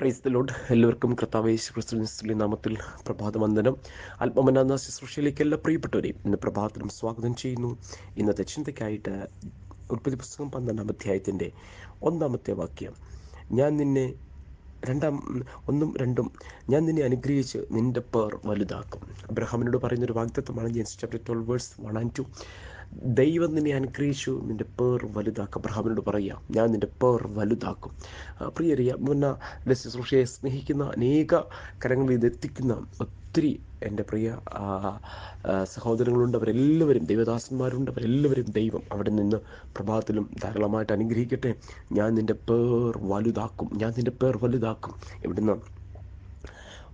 Praise the load എല്ലാവർക്കും കർത്താവേശ് ക്രിസ്തുവിന്റെ നാമത്തിൽ പ്രഭാതവന്ദനം. അല്പമനാന്ന ശുശ്രൂഷയിലേക്ക് എല്ലാ പ്രിയപ്പെട്ടവരെയും ഇന്ന് പ്രഭാതത്തിനും സ്വാഗതം ചെയ്യുന്നു. ഇന്നത്തെ ചിന്തയ്ക്കായിട്ട് ഉൽപ്പതി പുസ്തകം പന്ത്രണ്ടാം അധ്യായത്തിന്റെ ഒന്നാമത്തെ വാക്യം. ഞാൻ നിന്നെ രണ്ടാം ഒന്നും രണ്ടും ഞാൻ നിന്നെ അനുഗ്രഹിച്ച് നിന്റെ പേർ വലുതാക്കും. അബ്രഹാമിനോട് പറയുന്നൊരു വാഗ്ദത്വമാണ് Genesis chapter twelve verse one and two ദൈവം നിന്നെ അനുഗ്രഹിച്ചു. നിന്റെ പേർ വലുതാക്കും. അബ്രഹാമിനോട് പറയുക ഞാൻ നിന്റെ പേർ വലുതാക്കും. പ്രിയറിയ മുന്ന ശുശ്രൂഷയെ സ്നേഹിക്കുന്ന അനേക കരങ്ങളിൽ ഇതെത്തിക്കുന്ന ഒത്തിരി എന്റെ പ്രിയ സഹോദരങ്ങളുണ്ട്. അവരെല്ലാവരും ദൈവദാസന്മാരുണ്ട്. അവരെല്ലാവരും ദൈവം അവിടെ നിന്ന് പ്രഭാതത്തിലും ധാരാളമായിട്ട് അനുഗ്രഹിക്കട്ടെ. ഞാൻ നിന്റെ പേർ വലുതാക്കും. ഞാൻ നിന്റെ പേർ വലുതാക്കും. ഇവിടുന്ന്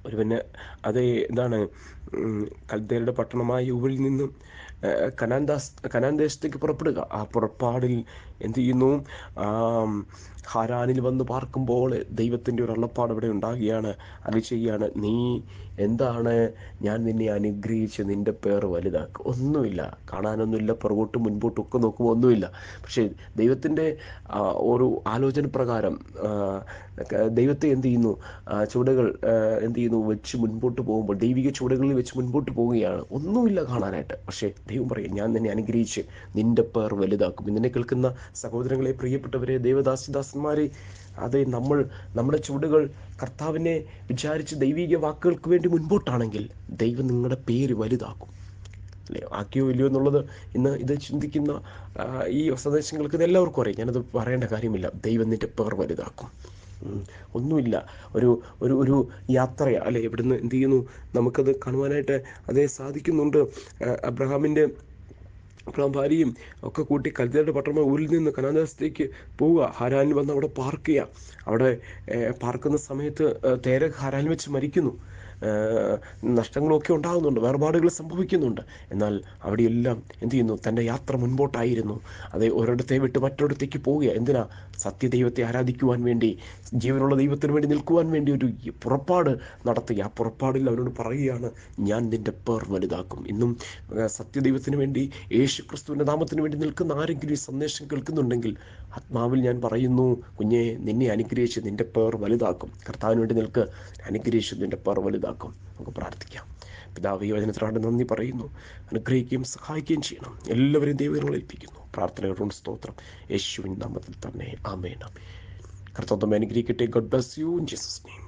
ഒരുവന് അത് എന്താണ് കൽദേരുടെ പട്ടണമായ യുവിൽ നിന്നും കനാൻദാസ് കനാൻ ദേശത്തേക്ക് പുറപ്പെടുക. ആ പുറപ്പാടിൽ എന്ത് ചെയ്യുന്നു? ഹാരാനിൽ വന്ന് പാർക്കുമ്പോൾ ദൈവത്തിന്റെ ഒരു അള്ളപ്പാട് അവിടെ ഉണ്ടാകുകയാണ്. അത് ചെയ്യുകയാണ് നീ എന്താണ്? ഞാൻ നിന്നെ അനുഗ്രഹിച്ച് നിന്റെ പേർ വലുതാക്കുക ഒന്നുമില്ല. കാണാനൊന്നുമില്ല. പുറകോട്ടും മുൻപോട്ടും ഒക്കെ നോക്കുമ്പോൾ ഒന്നുമില്ല. പക്ഷേ ദൈവത്തിന്റെ ഒരു ആലോചന പ്രകാരം ദൈവത്തെ എന്ത് ചെയ്യുന്നു? ചുവടുകൾ എന്ത് ചെയ്യുന്നു? വെച്ച് മുൻപോട്ട് പോകുമ്പോൾ ദൈവിക ചുവടുകളിൽ വെച്ച് മുൻപോട്ട് പോവുകയാണ്. ഒന്നുമില്ല കാണാനായിട്ട്. പക്ഷേ ദൈവം പറയും ഞാൻ നിന്നെ അനുഗ്രഹിച്ച് നിന്റെ പേർ വലുതാക്കും. നിന്നെ കേൾക്കുന്ന സഹോദരങ്ങളെ പ്രിയപ്പെട്ടവരെ ദേവദാസിദാസന്മാരെ അതെ നമ്മൾ നമ്മുടെ ചുവടുകൾ കർത്താവിനെ വിചാരിച്ച് ദൈവിക വാക്കുകൾക്ക് വേണ്ടി മുൻപോട്ടാണെങ്കിൽ ദൈവം നിങ്ങളുടെ പേര് വലുതാക്കും. ആക്കിയോ ഇല്ലയോ എന്നുള്ളത് ഇന്ന് ഇത് ചിന്തിക്കുന്ന ഈ സന്ദേശങ്ങൾക്ക് ഇത് എല്ലാവർക്കും അറിയാം. ഞാനത് പറയേണ്ട കാര്യമില്ല. ദൈവം നിന്റെ പേർ വലുതാക്കും. ഒന്നുമില്ല. ഒരു ഒരു ഒരു യാത്രയാ. അല്ലെ? ഇവിടുന്ന് എന്ത് ചെയ്യുന്നു? നമുക്കത് കാണുവാനായിട്ട് അതേ സാധിക്കുന്നുണ്ട്. അബ്രഹാമിന്റെ അബ്രഹാം ഭാര്യയും ഒക്കെ കൂട്ടി കൽദയുടെ പട്ടണമായ ഊരിൽ നിന്ന് കനാദാസത്തേക്ക് പോവുക. ഹാരാനിൽ വന്ന് അവിടെ പാർക്ക് ചെയ്യുക അവിടെ പാർക്കുന്ന സമയത്ത് തേരെ ഹരാൻ വെച്ച് മരിക്കുന്നു. നഷ്ടങ്ങളൊക്കെ ഉണ്ടാകുന്നുണ്ട്. വേർപാടുകൾ സംഭവിക്കുന്നുണ്ട്. എന്നാൽ അവിടെയെല്ലാം എന്ത് ചെയ്യുന്നു? തന്റെ യാത്ര മുൻപോട്ടായിരുന്നു. അത് ഒരിടത്തെ വിട്ട് മറ്റൊരിടത്തേക്ക് പോവുക. എന്തിനാ? സത്യദൈവത്തെ ആരാധിക്കുവാൻ വേണ്ടി ജീവനുള്ള ദൈവത്തിന് വേണ്ടി നിൽക്കുവാൻ വേണ്ടി ഒരു പുറപ്പാട് നടത്തുക. ആ പുറപ്പാടിൽ അവരോട് പറയുകയാണ് ഞാൻ നിന്റെ പേർ വലുതാക്കും ഇന്നും സത്യദൈവത്തിന് വേണ്ടി യേശു ക്രിസ്തുവിന്റെ നാമത്തിന് വേണ്ടി നിൽക്കുന്ന ആരെങ്കിലും ഈ സന്ദേശം കേൾക്കുന്നുണ്ടെങ്കിൽ ആത്മാവിൽ ഞാൻ പറയുന്നു കുഞ്ഞെ നിന്നെ അനുഗ്രഹിച്ച് നിന്റെ പേർ വലുതാക്കും. കർത്താവിന് വേണ്ടി നിൽക്ക്. അനുഗ്രഹിച്ച് നിന്റെ പേർ വലുതാക്കും. നമുക്ക് പ്രാർത്ഥിക്കാം. പിതാവ് ഈ വചനത്തിനാണ്ട് നന്ദി പറയുന്നു. അനുഗ്രഹിക്കുകയും സഹായിക്കുകയും ചെയ്യണം. എല്ലാവരെയും ദൈവങ്ങൾ ഏൽപ്പിക്കുന്നു. പ്രാർത്ഥനകളുടെ സ്തോത്രം. യേശുവിൻ നാമത്തിൽ തന്നെ. ആമേൻ. കർത്തത്വം അനുഗ്രഹിക്കട്ടെ. God bless you in Jesus name